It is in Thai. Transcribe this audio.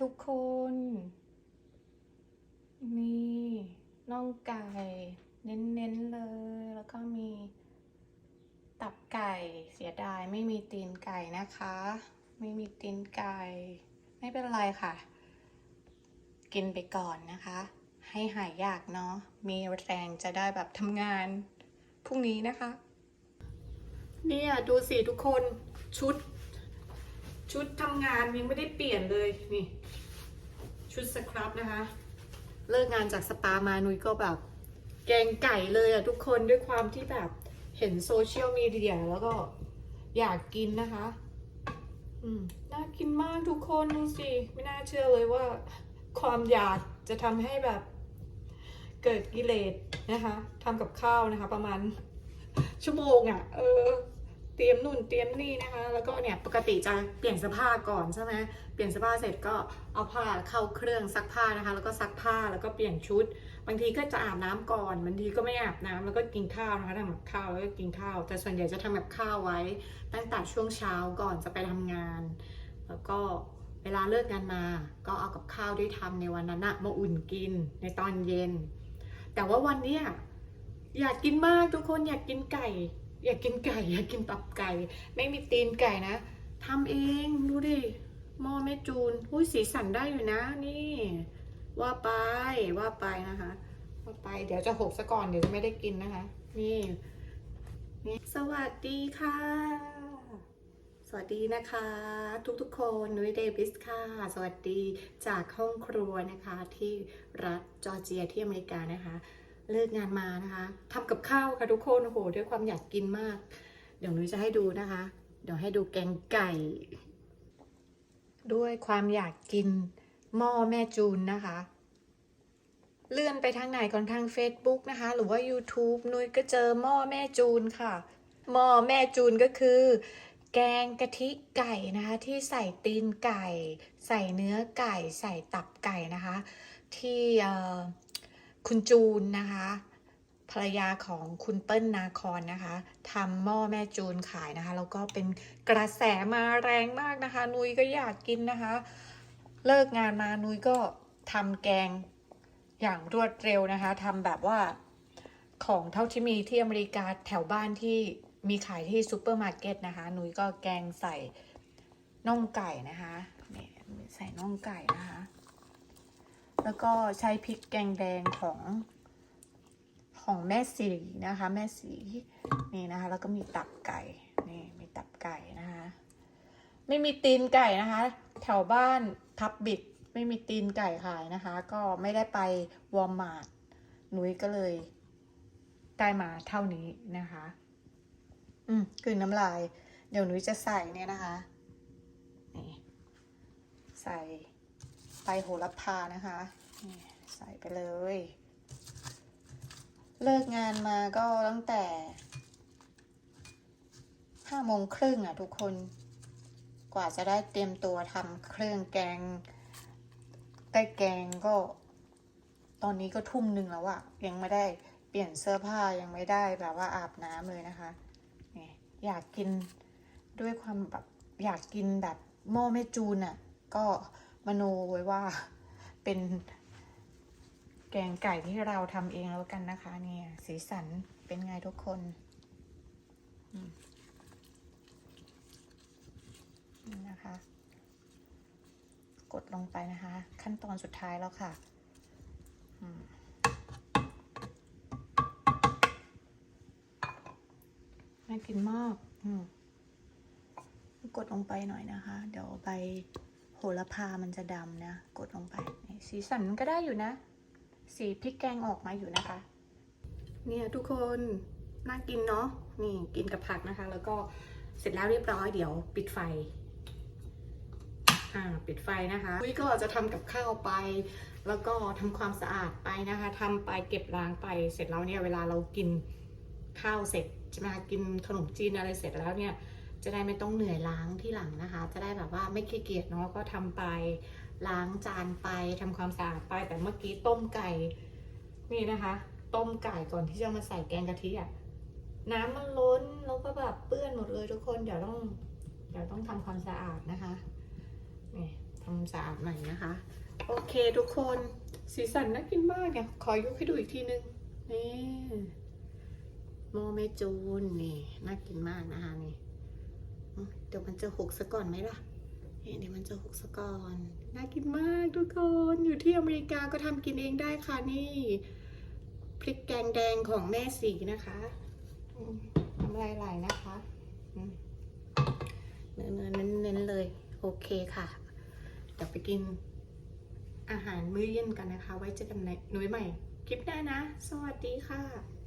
ทุกคนนี่น่องไก่ เน้นๆเลย แล้วก็มี ตับไก่เสียดายไม่มีตีนไก่นะคะ ไม่มีตีนไก่ ไม่เป็นไรค่ะ กินไปก่อนนะคะ ให้หายอยากเนาะมีแรงจะได้แบบทำงานพรุ่งนี้นะคะ เนี่ย ดูสิทุกคนชุด ชุดทำงานยังไม่ได้เปลี่ยนเลยนี่ ชุดสครับนะคะ เลิกงานจากสปามานุยก็แบบ แกงไก่เลยอะทุกคนด้วยความที่แบบเห็นโซเชียลมีเดียแล้วก็อยากกินนะคะ อืมน่ากินมากทุกคนดูสิ ไม่น่าเชื่อเลยว่า ความอยากจะทำให้แบบ เกิดกิเลสนะคะทำกับข้าวนะคะ ประมาณชั่วโมงอะ่ะ เออ ตรียมนู่นเตรียมนี่นะคะ แล้วก็เนี่ยปกติจะเปลี่ยนเสื้อผ้าก่อนใช่ไหมเปลี่ยนเสื้อผ้าเสร็จก็เอาผ้าเข้าเครื่องซักผ้านะคะ แล้วก็ซักผ้าแล้วก็เปลี่ยนชุด บางทีก็จะอาบน้ำก่อนบางทีก็ไม่อาบน้ำแล้วก็กินข้าวนะคะทำกับข้าวแล้วก็กินข้าว แต่ส่วนใหญ่จะทำกับข้าวไว้ ตั้งแต่ช่วงเช้าก่อนจะไปทำงาน แล้วก็เวลาเลิกงานมา ก็เอากับข้าวที่ทำในวันนั้นนะมาอุ่นกินในตอนเย็น แต่ว่าวันเนี้ยอยากกินมากทุกคนอยากกินไก่ อยากกินไก่ อยากกินตับไก่ ไม่มีตีนไก่นะทำเองดูดิหม้อแม่จูนอุ้ยสีสันได้อยู่นะ นี่ ว่าไปว่าไปนะคะ ว่าไปเดี๋ยวจะหกซะก่อนเดี๋ยวจะไม่ได้กินนะคะ นี่นี่สวัสดีค่ะ สวัสดีนะคะ ทุกๆคนนุ้ยเดวิสค่ะ สวัสดีจากห้องครัวนะคะ ที่รัฐจอร์เจียที่อเมริกานะคะ เลิกงานมานะคะทำกับข้าวค่ะทุกคนโอ้โหด้วยความอยากกินมาก เดี๋ยวนุ้ยจะให้ดูนะคะ เดี๋ยวให้ดูแกงไก่ ด้วยความอยากกินหม้อแม่จูนนะคะ เลื่อนไปทางไหนก่อนทาง Facebook นะคะ หรือว่า YouTube นุ้ยก็เจอหม้อแม่จูนค่ะหม้อแม่จูนก็คือ แกงกะทิไก่นะคะ ที่ใส่ตีนไก่ ใส่เนื้อไก่ ใส่ตับไก่นะคะ ที่ คุณจูนนะคะภรรยาของคุณเปิ้ลนาคอนนะคะทำหม้อแม่จูนขายนะคะแล้วก็เป็นกระแสมาแรงมากนะคะ นุ้ยก็อยากกินนะคะ เลิกงานมานุ้ยก็ทำแกงอย่างรวดเร็วนะคะทำแบบว่าของเท่าที่มีที่อเมริกาแถวบ้านที่มีขายที่ซูเปอร์มาร์เก็ตนะคะนุ้ยก็แกงใส่น่องไก่นะคะนี่ใส่น่องไก่นะคะ แล้วก็ใช้พริกแกงแดงของของแม่สีนะคะ แม่สีนี่นะคะ แล้วก็มีตับไก่นี่มีตับไก่นะคะ ไม่มีตีนไก่นะคะ แถวบ้านทับบิดไม่มีตีนไก่ขายนะคะ ก็ไม่ได้ไปวอลมาร์ทหนุ้ยก็เลยได้มาเท่านี้นะคะ อืมคือน้ำลาย เดี๋ยวหนุ้ยจะใส่เนี่ยนะคะนี่ใส่ ใบโหระพานะคะใส่ไปเลย เลิกงานมาก็ตั้งแต่ห้าโมงครึ่งอะทุกคนกว่าจะได้เตรียมตัวทำเครื่องแกงได้แกงก็ ตอนนี้ก็ทุ่มหนึ่งแล้วอะยังไม่ได้เปลี่ยนเสื้อผ้ายังไม่ได้แบบว่าอาบน้ำเลยนะคะนี่อยากกินด้วยความแบบอยากกินแบบหม้อแม่จูนอะก็ มโนไว้ว่าเป็นแกงไก่ที่เราทำเองแล้วกันนะคะ เนี่ย สีสันเป็นไงทุกคนนะคะ กดลงไปนะคะ ขั้นตอนสุดท้ายแล้วค่ะอืมน่ากินมากมกดลงไปหน่อยนะคะ เดี๋ยวใบ โหระพามันจะดำนะ กดลงไป สีสันก็ได้อยู่นะ สีพริกแกงออกมาอยู่นะคะ เนี่ยทุกคนน่ากินเนาะนี่กินกับผักนะคะ แล้วก็เสร็จแล้วเรียบร้อยเดี๋ยวปิดไฟอ่าปิดไฟนะคะวิก็จะทำกับข้าวไป แล้วก็ทำความสะอาดไปนะคะทำไปเก็บล้างไปเสร็จแล้วเนี่ยเวลาเรากินข้าวเสร็จใช่ไหมคะกินขนมจีนอะไรเสร็จแล้วเนี่ย จะได้ไม่ต้องเหนื่อยล้างที่หลังนะคะ จะได้แบบว่าไม่ขี้เกียจเนาะก็ทำไปล้างจานไปทำความสะอาดไปแต่เมื่อกี้ต้มไก่นี่นะคะ ต้มไก่ก่อนที่จะมาใส่แกงกะทิอะน้ำมันล้นแล้วก็แบบเปื้อนหมดเลยทุกคนเดี๋ยวต้องเดี๋ยวต้องทำความสะอาดนะคะนี่ทความสะอาดหน่อยนะคะ โอเคทุกคนสีสันน่ากินมากเนี่ยขอยกให้ดูอีกทีนึงนี่โมเมจูนนี่น่ากินมากนะคะนี่ เดี๋ยวมันจะหกซะก่อนไหมล่ะเดี๋ยวมันจะหกซะก่อน น่ากินมากทุกคน อยู่ที่อเมริกาก็ทำกินเองได้ค่ะนี่พริกแกงแดงของแม่สีนะคะอืมน้ำลายไหลนะคะเนื้อเนื้อเน้นๆเลย โอเคค่ะ เดี๋ยวไปกินอาหารมื้อเย็นกันนะคะ ไว้เจอกันในหน่วยใหม่ คลิปหน้านะ สวัสดีค่ะ